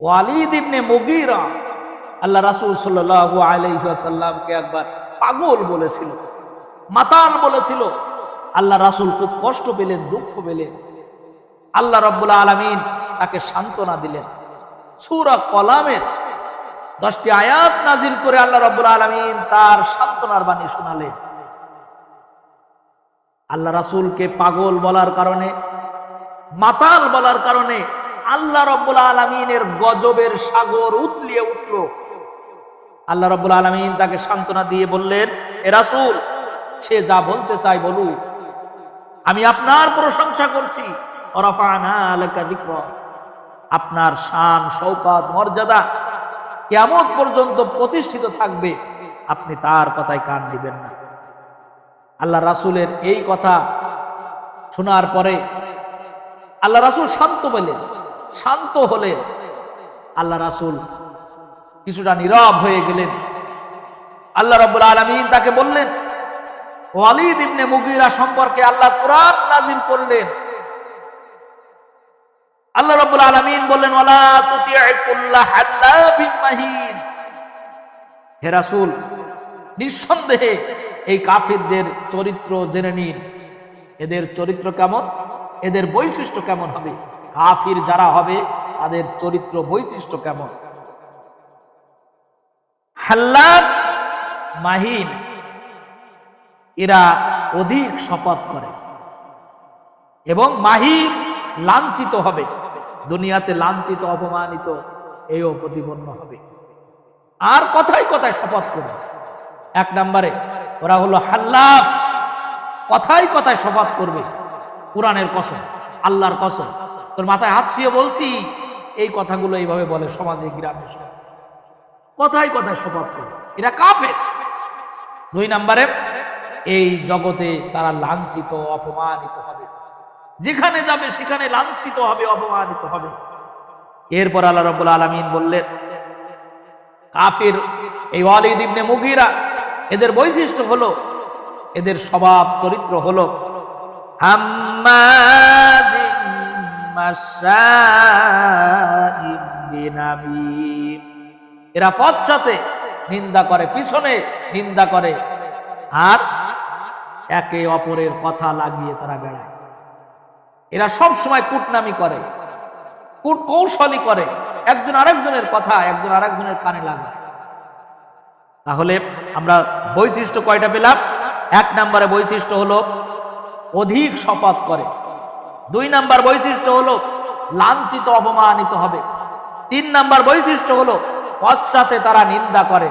ওয়ালিদ মুগিরা, আল্লাহ রাসূল সাল্লাল্লাহু আলাইহি একবার পাগল বলেছিল, মাতাল বলেছিল। আল্লাহ রাসূল খুব কষ্ট পেলেন, দুঃখ পেলেন। আল্লাহ রাব্বুল আলামিন তাকে সান্ত্বনা দিলেন। সূরা কলামের দশটি আয়াত নাজিল করে আল্লাহ রাব্বুল আলামিন তার সান্ত্বনার বাণী শোনালেন। আল্লাহ রাসূলকে পাগল বলার কারণে, মাতাল বলার কারণে আল্লাহ রব্বুল আলমিনের গজবের সাগর উতলিয়ে উঠল। আল্লাহ রব্বুল আলমিন তাকে সান্ত্বনা দিয়ে বললেন, এ সে যা বলতে চাই বলুক। আমি আপনার প্রশংসা করছি। আপনার শান শৌকত মর্যাদা কেমন পর্যন্ত প্রতিষ্ঠিত থাকবে। আপনি তার কথায় কান দিবেন না। আল্লাহ রাসূলের এই কথা শোনার পরে আল্লাহ রাসূল শান্ত পেলেন শান্ত হলেন। আল্লাহ রাসূল কিছুটা নীরব হয়ে গেলেন। আল্লাহ রাব্বুল আলামিন তাকে বললেন ওয়ালিদ ইবনে মুগিরা সম্পর্কে আল্লাহ করলেন। আল্লাহ রাব্বুল আলামিন বললেন মাহিন হে রাসূল, নিঃসন্দেহে এই কাফিরদের চরিত্র জেনে নিন। এদের চরিত্র কেমন? এদের বৈশিষ্ট্য কেমন হবে? কাফির যারা হবে, তাদের চরিত্র বৈশিষ্ট্য কেমন? মাহিন, এরা অধিক শপথ করে। এবং মাহির লাঞ্ছিত হবে। দুনিয়াতে লাঞ্ছিত, অপমানিত, এও প্রতিপন্ন হবে। আর কথাই কথায় শপথ করবে। এক নম্বরে ওরা হলো হাল্লাফ কথাই কথায় শপথ করবে। কোরআনের কসম, আল্লাহর কসম। তোর মাথায় হাত শুয়ে বলছি, এই কথাগুলো এইভাবে বলে সমাজে গ্রামে সমাজে। কথায় শপথ করবে এরা কাফের দুই নম্বরে, এই জগতে তারা লাঞ্ছিত, অপমানিত হবে যেখানে যাবে সেখানে লাঞ্ছিত হবে, অপমানিত হবে এরপর আল্লাহ রব্বুল আলমিন বললেন, কাফের, এই ওয়ালিদ ইবনে মুগিরা, এদের বৈশিষ্ট্য হলো, এদের স্বভাব চরিত্র হলো বিনামিম। এরা পশ্চাতে নিন্দা করে, পিছনে নিন্দা করে। আর একে অপরের কথা লাগিয়ে তারা বেড়ায়। এরা সব সময় কূটনামি করে কূট কৌশলী করে। একজন আরেকজনের কথা একজন আরেকজনের কানে লাগায়। তাহলে আমরা বৈশিষ্ট্য কয়টা পেলাম? এক নম্বরে বৈশিষ্ট্য হলো অধিক শপথ করে। দুই নাম্বার বৈশিষ্ট্য হলো লাঞ্ছিত, অপমানিত হবে। তিন নাম্বার বৈশিষ্ট্য হলো পশ্চাতে তারা নিন্দা করে,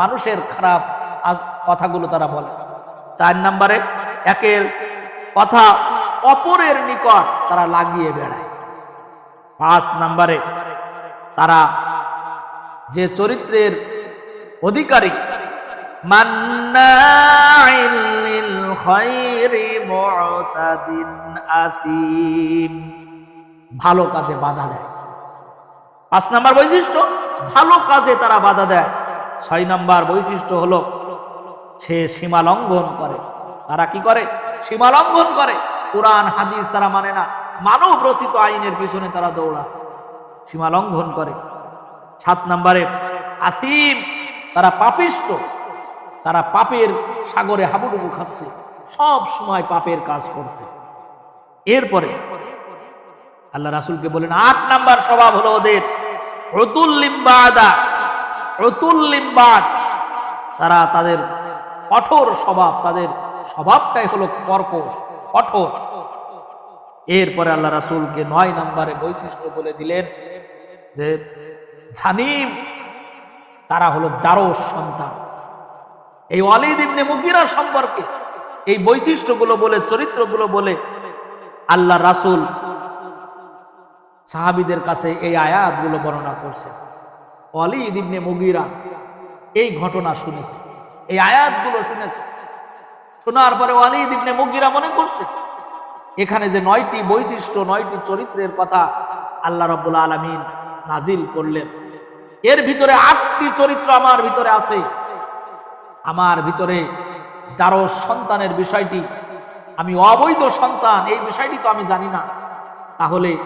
মানুষের খারাপ কথাগুলো তারা বলে। চার নাম্বারে একের কথা অপরের নিকট তারা লাগিয়ে বেড়ায়। পাঁচ নাম্বারে তারা যে চরিত্রের অধিকারী, মান্নাইল খায়রি মুতাদিন আসিম। ভালো কাজে বাধা দেয়। পাঁচ নাম্বার বৈশিষ্ট্য, ভালো কাজে তারা বাধা দেয়। ছয় নাম্বার বৈশিষ্ট্য হলো, সে সীমা লঙ্ঘন করে। তারা কি করে? সীমা লঙ্ঘন করে। কোরআন, হাদিস তারা মানে না। মানব রচিত আইনের পিছনে তারা দৌড়ায়। সীমা লঙ্ঘন করে। সাত নম্বরে আতিম তারা পাপিষ্ট। তারা পাপের সাগরে হাবুডুবু খাচ্ছে। সব সময় পাপের কাজ করছে। এরপরে আল্লাহ রাসুলকে বলেন, আট নাম্বার স্বভাব হলো ওদের রতুল লিম্বাদা রতুল লিম্বাদ। তারা তাদের কঠোর স্বভাব, তাদের স্বভাবটাই হলো কর্কশ, কঠোর। এরপরে আল্লাহ রাসুলকে নয় নাম্বারে বৈশিষ্ট্য বলে দিলেন যে জানিম তারা হলো জারস সন্তান। এই ওয়ালিদ ইবনে মুগিরা সম্পর্কে এই বৈশিষ্ট্যগুলো বলে, চরিত্রগুলো বলে, আল্লাহ রাসুল সাহাবিদের কাছে এই আয়াতগুলো বর্ণনা করছে। ওয়ালিদ ইবনে মুগিরা এই ঘটনা শুনেছে। এই আয়াতগুলো শুনেছে। শোনার পরে ওয়ালিদ ইবনে মুগিরা মনে করছে, এখানে যে নয়টি বৈশিষ্ট্য, নয়টি চরিত্রের কথা আল্লাহ রব্বুল আলমিন নাজিল করলেন। এর ভিতরে আটটি চরিত্র আমার ভিতরে আছে। আমার ভিতরে যারো সন্তানের বিষয়টি, আমি অবৈধ সন্তান, এই বিষয়টি তো আমি জানি না। তাহলে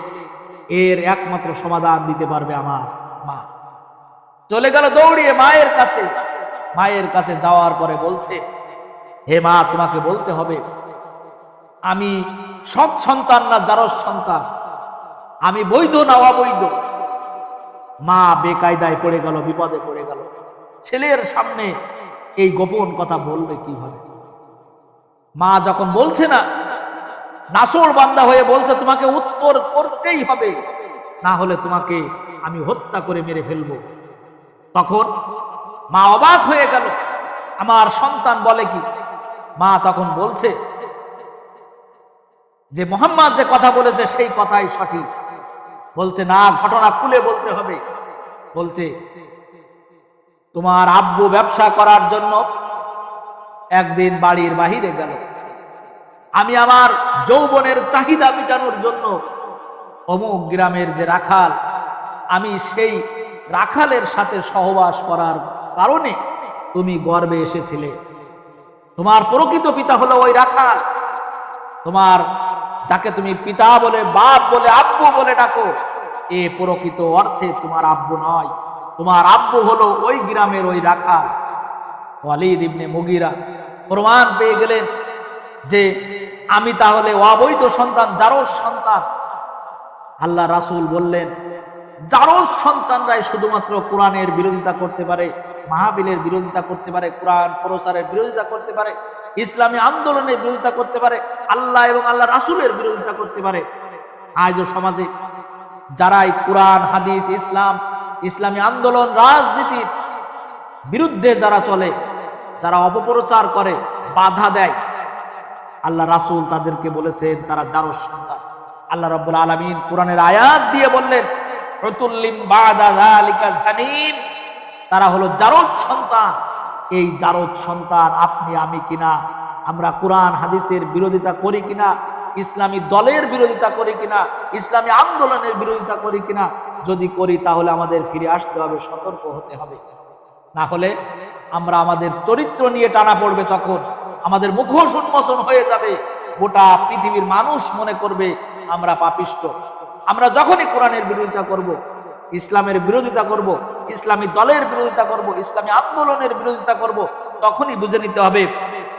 এর একমাত্র সমাধান দিতে পারবে আমার মা। চলে গেল দৌড়িয়ে মায়ের কাছে। মায়ের কাছে যাওয়ার পরে বলছে, হে মা, তোমাকে বলতে হবে, আমি সৎ সন্তান না জারস সন্তান? আমি বৈধ না অবৈধ? মা বেকায়দায় পড়ে গেল, বিপদে পড়ে গেল। ছেলের সামনে এই গোপন কথা বলবে কীভাবে? মা যখন বলছে না, নাসর বান্দা হয়ে বলছে, তোমাকে উত্তর করতেই হবে, না হলে তোমাকে আমি হত্যা করে মেরে ফেলব। তখন মা অবাক হয়ে গেল। আমার সন্তান বলে কি? মা তখন বলছে, যে মোহাম্মদ যে কথা বলেছে, সেই কথাই সঠিক। বলছে, না, ঘটনা খুলে বলতে হবে। বলছে তোমার আব্বু ব্যবসা করার জন্য একদিন বাড়ির বাহিরে গেল। আমি আমার যৌবনের চাহিদা মেটানোর জন্য অমুক গ্রামের যে রাখাল, আমি সেই রাখালের সাথে সহবাস করার কারণে তুমি গর্বে এসেছিলে। তোমার প্রকৃত পিতা হলো ওই রাখাল। তোমার, যাকে তুমি পিতা বলে, বাপ বলে, আব্বু বলে ডাকো, এ প্রকৃত অর্থে তোমার আব্বু নয়। তোমার আব্বু হলো ওই গ্রামের ওই রাখা। ওয়ালিদ ইবনে মুগিরা প্রমাণ পেয়ে গেলেন যে আমি তাহলে অবৈধ সন্তান জারস সন্তান। আল্লাহ রাসূল বললেন জারস সন্তানরাই শুধুমাত্র কোরআনের বিরোধিতা করতে পারে, মাহফিলের বিরোধিতা করতে পারে, কোরআন প্রসারের বিরোধিতা করতে পারে, ইসলামী আন্দোলনের বিরোধিতা করতে পারে, আল্লাহ এবং আল্লাহ রাসূলের বিরোধিতা করতে পারে। আজও সমাজে যারাই কোরআন, হাদিস, ইসলাম ইসলামী আন্দোলন রাজনীতির বিরুদ্ধে যারা চলে, তারা অপপ্রচার করে, বাধা দেয়। আল্লাহ রাসূল তাদেরকে বলেছেন, তারা জারস সন্তান। আল্লাহ রাব্বুল আলামিন কোরআনের আয়াত দিয়ে বললেন তারা হলো জারদ সন্তান। এই জারদ সন্তান আপনি, আমি কিনা? আমরা কোরআন, হাদিসের বিরোধিতা করি কিনা? ইসলামী দলের বিরোধিতা করি কিনা, ইসলামী আন্দোলনের বিরোধিতা করি কিনা, যদি করি তাহলে আমাদের ফিরে আসতে হবে, সতর্ক হতে হবে না হলে আমরা আমাদের চরিত্র নিয়ে টানা পড়বে তখন, আমাদের মুখোশ উন্মোচন হয়ে যাবে, গোটা পৃথিবীর মানুষ মনে করবে আমরা পাপিষ্ট আমরা যখনই কোরআনের বিরোধিতা করব। ইসলামের বিরোধিতা করব। ইসলামী দলের বিরোধিতা করব। ইসলামী আন্দোলনের বিরোধিতা করব। তখনই বুঝে নিতে হবে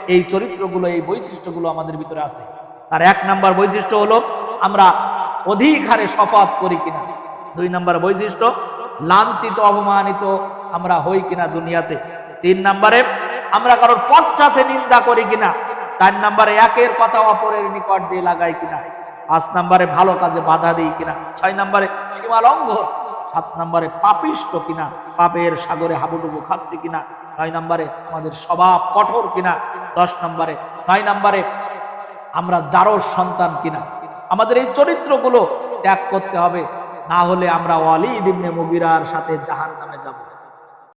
এই চরিত্রগুলো, এই বৈশিষ্ট্যগুলো আমাদের ভিতরে আছে তার এক নাম্বার বৈশিষ্ট্য হলো আমরা অধিক হারে শপথ করি কিনা। দুই নাম্বার বৈশিষ্ট্য, লাঞ্ছিত, অপমানিত আমরা হই কিনা দুনিয়াতে। তিন নাম্বারে, আমরা কারোর পশ্চাতে নিন্দা করি কিনা। চার নাম্বারে, একের কথা অপরের নিকট যে লাগাই কিনা। পাঁচ নাম্বারে, ভালো কাজে বাধা দিই কিনা। ছয় নাম্বারে, সীমা লঙ্ঘন। সাত নাম্বারে, পাপিষ্ট কিনা। পাপের সাগরে হাবুডুবু খাচ্ছি কিনা। নয় নাম্বারে, আমাদের স্বভাব কঠোর কিনা। দশ নাম্বারে, নয় নাম্বারে আমরা যারোর সন্তান কিনা। আমাদের এই চরিত্রগুলো ত্যাগ করতে হবে। না হলে আমরা ওয়ালিদ ইবনে মুগিরার সাথে জাহান নামে যাব।